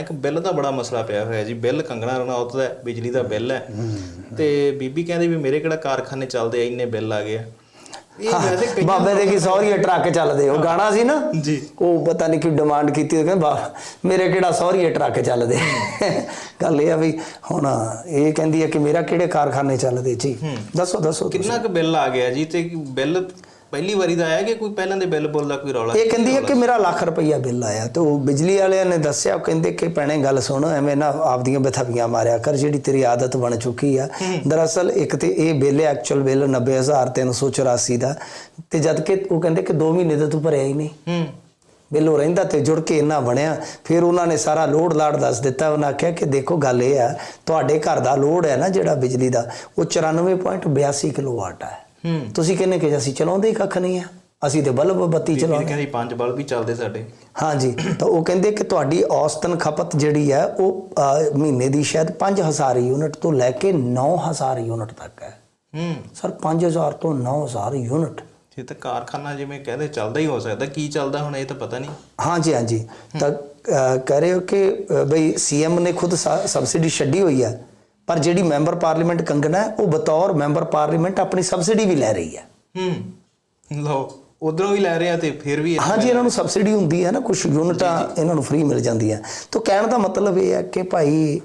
ਇੱਕ ਬਿੱਲ ਦਾ ਬੜਾ ਮਸਲਾ ਪਿਆ ਹੋਇਆ ਜੀ। ਬਿੱਲ ਕੰਗਣਾ ਰਣੌਤ ਦਾ ਬਿਜਲੀ ਦਾ ਬਿੱਲ ਹੈ। ਤੇ ਬੀਬੀ ਕਹਿੰਦੀ ਵੀ ਮੇਰੇ ਕਿਹੜਾ ਕਾਰਖਾਨੇ ਚੱਲਦੇ ਆ ਇੰਨੇ ਬਿੱਲ ਆ ਗਏ ਆ। ਇਹ ਵੈਸੇ ਬਾਬੇ ਦੇ ਕੀ ਸੌਰੀਏ ਟਰੱਕ ਚੱਲਦੇ ਉਹ ਗਾਣਾ ਸੀ ਨਾ? ਜੀ। ਉਹ ਪਤਾ ਨਹੀਂ ਕਿ ਡਿਮਾਂਡ ਕੀਤੀ ਕਹਿੰਦੇ ਬਾ ਮੇਰੇ ਕਿਹੜਾ ਸੌਰੀਏ ਟਰੱਕ ਚੱਲਦੇ ਗੱਲ ਇਹ ਆ ਵੀ ਹੁਣ ਇਹ ਕਹਿੰਦੀ ਹੈ ਕਿ ਮੇਰਾ ਕਿਹੜੇ ਕਾਰਖਾਨੇ ਚੱਲਦੇ ਜੀ? ਦੱਸੋ ਦੱਸੋ। ਕਿੰਨਾ ਕੁ ਬਿੱਲ ਆ ਗਿਆ ਜੀ? ਤੇ ਬਿੱਲ ਪਹਿਲੀ ਵਾਰੀ ਦਾ ਆਇਆ ਕਿ ਕੋਈ ਪਹਿਲਾਂ ਦੇ ਬਿੱਲ ਬੁੱਲ ਦਾ ਕੋਈ ਰੌਲਾ ਇਹ ਕਹਿੰਦੀ ਹੈ ਕਿ ਮੇਰਾ ਲੱਖ ਰੁਪਈਆ ਬਿੱਲ ਆਇਆ ਤੇ ਉਹ ਬਿਜਲੀ ਵਾਲਿਆਂ ਨੇ ਦੱਸਿਆ ਉਹ ਕਹਿੰਦੇ ਕਿ ਭੈਣੇ ਗੱਲ ਸੁਣ ਐਵੇਂ ਨਾ ਆਪਦੀਆਂ ਬਥਾਵੀਆਂ ਮਾਰਿਆ ਕਰ ਜਿਹੜੀ ਤੇਰੀ ਆਦਤ ਬਣ ਚੁੱਕੀ ਆ। ਦਰਅਸਲ ਇੱਕ ਤੇ ਇਹ ਬਿੱਲ ਐਕਚੁਅਲ ਬਿੱਲ 90384 ਦਾ। ਤੇ ਜਦ ਕਿ ਉਹ ਕਹਿੰਦੇ ਕਿ 2 ਮਹੀਨੇ ਦਾ ਤੂੰ ਭਰਿਆ ਹੀ ਨਹੀਂ। ਹੂੰ। ਬਿੱਲ ਉਹ ਰਹਿੰਦਾ ਤੇ ਜੁੜ ਕੇ ਇੰਨਾ ਬਣਿਆ। ਫਿਰ ਉਹਨਾਂ ਨੇ ਸਾਰਾ ਲੋਡ ਲਾੜ ਦੱਸ ਦਿੱਤਾ ਉਹਨਾਂ ਆਖਿਆ ਕਿ ਦੇਖੋ ਗੱਲ ਇਹ ਆ ਤੁਹਾਡੇ ਘਰ ਦਾ ਲੋਡ ਹੈ ਨਾ ਜਿਹੜਾ ਬਿਜਲੀ ਦਾ ਉਹ 94.82 ਕਿਲੋਵਾਟ ਹੂੰ ਤੁਸੀਂ ਕਹਿੰਦੇ ਕਿ ਅਸੀਂ ਚਲਾਉਂਦੇ ਹੀ ਕੱਖ ਨਹੀਂ ਆ ਅਸੀਂ ਤੇ ਬਲਬ ਬੱਤੀ ਚਲਾਉਂਦੇ। ਕਹਿੰਦੀ ਪੰਜ ਬਲਬ ਵੀ ਚੱਲਦੇ ਸਾਡੇ। ਹਾਂਜੀ ਤਾਂ ਉਹ ਕਹਿੰਦੇ ਕਿ ਤੁਹਾਡੀ ਔਸਤਨ ਖਪਤ ਜਿਹੜੀ ਹੈ ਉਹ ਮਹੀਨੇ ਦੀ ਸ਼ਾਇਦ 5000 ਯੂਨਿਟ ਤੋਂ ਲੈ ਕੇ 9000 ਯੂਨਿਟ ਤੱਕ ਹੈ। ਹੂੰ। ਸਰ 5000 ਤੋਂ 9000 ਯੂਨਿਟ। ਇਹ ਤਾਂ ਕਾਰਖਾਨਾ ਜਿਵੇਂ ਕਹਿੰਦੇ ਚੱਲਦਾ ਹੀ ਹੋ ਸਕਦਾ ਕੀ ਚੱਲਦਾ ਹੁਣ ਇਹ ਤਾਂ ਪਤਾ ਨਹੀਂ। ਹਾਂਜੀ ਹਾਂਜੀ। ਤਾਂ ਕਹਿ ਰਹੇ ਹੋ ਕਿ ਬਈ ਸੀਐਮ ਨੇ ਖੁਦ ਸਬਸਿਡੀ ਛੱਡੀ ਹੋਈ ਹੈ ਪਰ ਜਿਹੜੀ ਮੈਂਬਰ ਪਾਰਲੀਮੈਂਟ ਕੰਗਣਾ ਹੈ ਉਹ ਬਤੌਰ ਮੈਂਬਰ ਪਾਰਲੀਮੈਂਟ ਆਪਣੀ ਸਬਸਿਡੀ ਵੀ ਲੈ ਰਹੀ ਹੈ। ਹੂੰ ਲਓ ਉਧਰੋਂ ਵੀ ਲੈ ਰਹੇ ਆ ਤੇ ਫਿਰ ਵੀ ਹਾਂਜੀ ਇਹਨਾਂ ਨੂੰ ਸਬਸਿਡੀ ਹੁੰਦੀ ਹੈ ਨਾ ਕੁਝ ਯੂਨਿਟਾਂ ਇਹਨਾਂ ਨੂੰ ਫ੍ਰੀ ਮਿਲ ਜਾਂਦੀਆਂ ਤਾਂ ਕਹਿਣ ਦਾ ਮਤਲਬ ਇਹ ਹੈ ਕਿ ਭਾਈ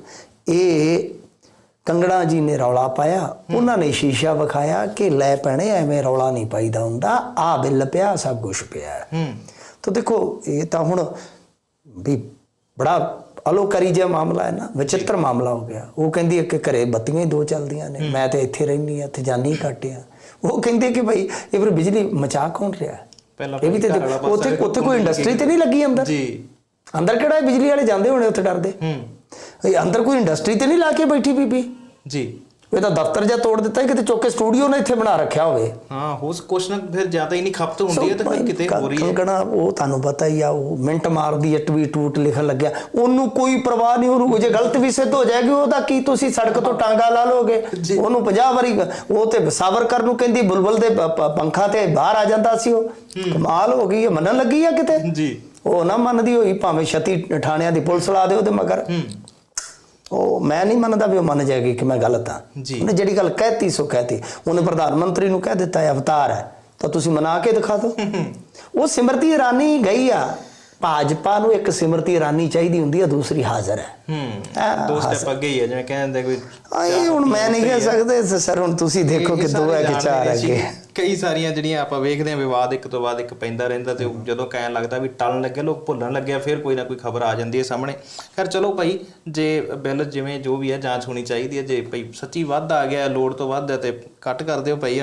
ਇਹ ਕੰਗਣਾ ਜੀ ਨੇ ਰੌਲਾ ਪਾਇਆ ਉਹਨਾਂ ਨੇ ਸ਼ੀਸ਼ਾ ਵਿਖਾਇਆ ਕਿ ਲੈ ਪੈਣੇ ਐਵੇਂ ਰੌਲਾ ਨਹੀਂ ਪਾਈਦਾ ਹੁੰਦਾ ਆ ਬਿੱਲ ਪਿਆ ਸਭ ਕੁਝ ਪਿਆ। ਹੂੰ। ਤਾਂ ਦੇਖੋ ਇਹ ਤਾਂ ਹੁਣ ਵੀ ਬੜਾ ਅਲੋਕਰੀ ਜਿਹਾ ਮਾਮਲਾ ਹੈ ਨਾ ਵਿਚਿੱਤਰ ਮਾਮਲਾ ਹੋ ਗਿਆ। ਉਹ ਕਹਿੰਦੀ ਹੈ ਕਿ ਘਰੇ ਬੱਤੀਆਂ ਹੀ ਦੋ ਚੱਲਦੀਆਂ ਨੇ ਮੈਂ ਤੇ ਇੱਥੇ ਰਹਿੰਦੀ ਆ ਇੱਥੇ ਜਾਨੀ ਘੱਟ ਆ ਉਹ ਕਹਿੰਦੇ ਕਿ ਭਾਈ ਇਹ ਫਿਰ ਬਿਜਲੀ ਮਚਾ ਕੌਣ ਰਿਹਾ? ਪਹਿਲਾਂ ਇਹ ਵੀ ਤੇ ਉੱਥੇ ਉੱਥੇ ਕੋਈ ਇੰਡਸਟਰੀ ਤੇ ਨਹੀਂ ਲੱਗੀ ਅੰਦਰ? ਜੀ। ਅੰਦਰ ਕਿਹੜਾ ਬਿਜਲੀ ਵਾਲੇ ਜਾਂਦੇ ਹੋਣੇ ਉੱਥੇ ਡਰਦੇ? ਹੂੰ। ਇਹ ਅੰਦਰ ਕੋਈ ਇੰਡਸਟਰੀ ਤੇ ਨਹੀਂ ਲਾ ਕੇ ਬੈਠੀ ਬੀਬੀ? ਜੀ। ਇਹ ਤਾਂ ਦਫ਼ਤਰ ਜਾਂ ਤੋੜ ਦਿੱਤਾ ਕਿਤੇ ਚੁੱਕ ਕੇ ਸਟੂਡੀਓ ਨੇ ਇੱਥੇ ਬਣਾ ਰੱਖਿਆ ਹੋਵੇ। ਹਾਂ ਹੋਸ ਕੁਛ ਨਾ ਫਿਰ ਜ਼ਿਆਦਾ ਹੀ ਨਹੀਂ ਖਪਤ ਹੁੰਦੀ ਹੈ ਤਾਂ ਫਿਰ ਕਿਤੇ ਹੋ ਰਹੀ ਹੈ ਕੰਕਣਾ ਉਹ ਤੁਹਾਨੂੰ ਪਤਾ ਹੀ ਆ ਉਹ ਮਿੰਟ ਮਾਰਦੀ ਹੈ ਟਵੀਟ ਟੂਟ ਲਿਖਣ ਲੱਗਿਆ। ਉਹਨੂੰ ਕੋਈ ਪਰਵਾਹ ਨਹੀਂ ਉਹਨੂੰ ਜੇ ਗਲਤ ਵੀ ਸਿੱਧ ਹੋ ਜਾਏਗੀ ਉਹਦਾ ਕੀ ਤੁਸੀਂ ਸੜਕ ਤੋਂ ਟਾਂਗਾ ਲਾ ਲੋਗੇ। ਉਹਨੂੰ 50 ਵਾਰੀ ਉਹ ਤੇ ਸਾਵਰਕਰ ਨੂੰ ਕਹਿੰਦੀ ਬੁਲਬੁਲ ਦੇ ਪੰਖਾਂ ਤੇ ਬਾਹਰ ਆ ਜਾਂਦਾ ਸੀ ਉਹ। ਕਮਾਲ ਹੋ ਗਈ ਹੈ ਮੰਨਣ ਲੱਗੀ ਆ ਕਿਤੇ? ਜੀ। ਉਹ ਨਾ ਮੰਨਦੀ ਹੋਈ ਭਾਵੇਂ ਛਤੀ ਠਾਣਿਆਂ ਦੀ ਪੁਲਿਸ ਲਾ ਦਿਓ ਤੇ ਮਗਰ। ਹੂੰ। ਉਹ ਮੈਂ ਨਹੀਂ ਮੰਨਦਾ ਵੀ ਉਹ ਮੰਨ ਜਾਏਗੀ ਕਿ ਮੈਂ ਗਲਤ ਹਾਂ। ਉਹਨੇ ਜਿਹੜੀ ਗੱਲ ਕਹਿਤੀ ਸੋ ਕਹਿਤੀ। ਉਹਨੇ ਪ੍ਰਧਾਨ ਮੰਤਰੀ ਨੂੰ ਕਹਿ ਦਿੱਤਾ ਹੈ ਅਵਤਾਰ ਹੈ। ਤਾਂ ਤੁਸੀਂ ਮਨਾ ਕੇ ਦਿਖਾ ਦਿਓ। ਉਹ ਸਿਮਰਤੀ ਇਰਾਨੀ ਗਈ ਆ। ਭਾਜਪਾ ਨੂੰ ਇੱਕ ਸਿਮਰਤੀ ਇਰਾਨੀ ਚਾਹੀਦੀ ਹੁੰਦੀ ਆ ਦੂਸਰੀ ਹਾਜ਼ਰ ਹੈ। ਹੂੰ ਦੋ ਸਟੈਪ ਅੱਗੇ ਹੀ ਹੈ ਜਿਵੇਂ ਕਹਿੰਦੇ ਕੋਈ ਆ ਇਹ ਹੁਣ ਮੈਂ ਨਹੀਂ ਕਹਿ ਸਕਦੇ ਸਰ ਹੁਣ ਤੁਸੀਂ ਦੇਖੋ ਕਿ ਦੋ ਹੈ ਕਿ ਚਾਰ ਸੀ। ਅੱਗੇ। ਕਈ ਸਾਰੀਆਂ ਜਿਹੜੀਆਂ ਆਪਾਂ ਵੇਖਦੇ ਹਾਂ ਵਿਵਾਦ ਇੱਕ ਤੋਂ ਬਾਅਦ ਇੱਕ ਪੈਂਦਾ ਰਹਿੰਦਾ ਤੇ ਜਦੋਂ ਕਹਿਣ ਲੱਗਦਾ ਵੀ ਟਲਣ ਲੱਗੇ ਲੋਕ ਭੁੱਲਣ ਲੱਗਿਆ ਫਿਰ ਕੋਈ ਨਾ ਕੋਈ ਖਬਰ ਆ ਜਾਂਦੀ ਹੈ ਸਾਹਮਣੇ। ਖੈਰ ਚਲੋ ਭਾਈ ਜੇ ਬਿੱਲ ਜਿਵੇਂ ਜੋ ਵੀ ਹੈ ਜਾਂਚ ਹੋਣੀ ਚਾਹੀਦੀ ਹੈ ਜੇ ਭਾਈ ਸੱਚੀ ਵੱਧ ਆ ਗਿਆ ਲੋਡ ਤੋਂ ਵੱਧ ਹੈ ਤੇ ਕੱਟ ਕਰ ਦਿਓ ਭਾਈ